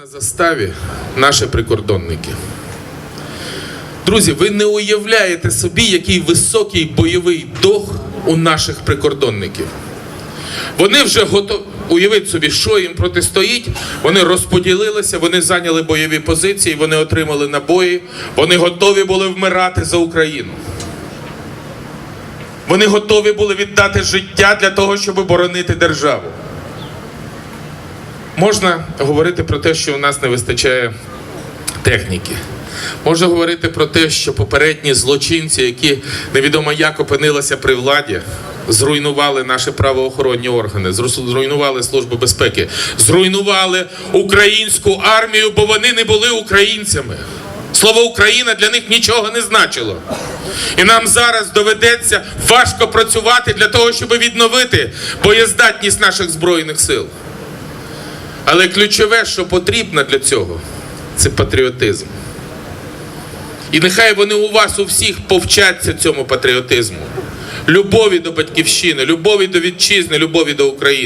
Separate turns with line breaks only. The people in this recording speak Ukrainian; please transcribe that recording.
На заставі наші прикордонники. Друзі, ви не уявляєте собі, який високий бойовий дух у наших прикордонників. Вони вже готові. Уявіть собі, що їм протистоїть. Вони розподілилися, вони зайняли бойові позиції, вони отримали набої, вони готові були вмирати за Україну. Вони готові були віддати життя для того, щоб боронити державу. Можна говорити про те, що у нас не вистачає техніки. Можна говорити про те, що попередні злочинці, які невідомо як опинилися при владі, зруйнували наші правоохоронні органи, зру- зруйнували службу безпеки, зруйнували українську армію, бо вони не були українцями. Слово Україна для них нічого не значило. І нам зараз доведеться важко працювати для того, щоб відновити боєздатність наших збройних сил. Але ключове, що потрібно для цього, це патріотизм. І нехай вони у вас у всіх повчаться цьому патріотизму. Любові до батьківщини, любові до вітчизни, любові до України.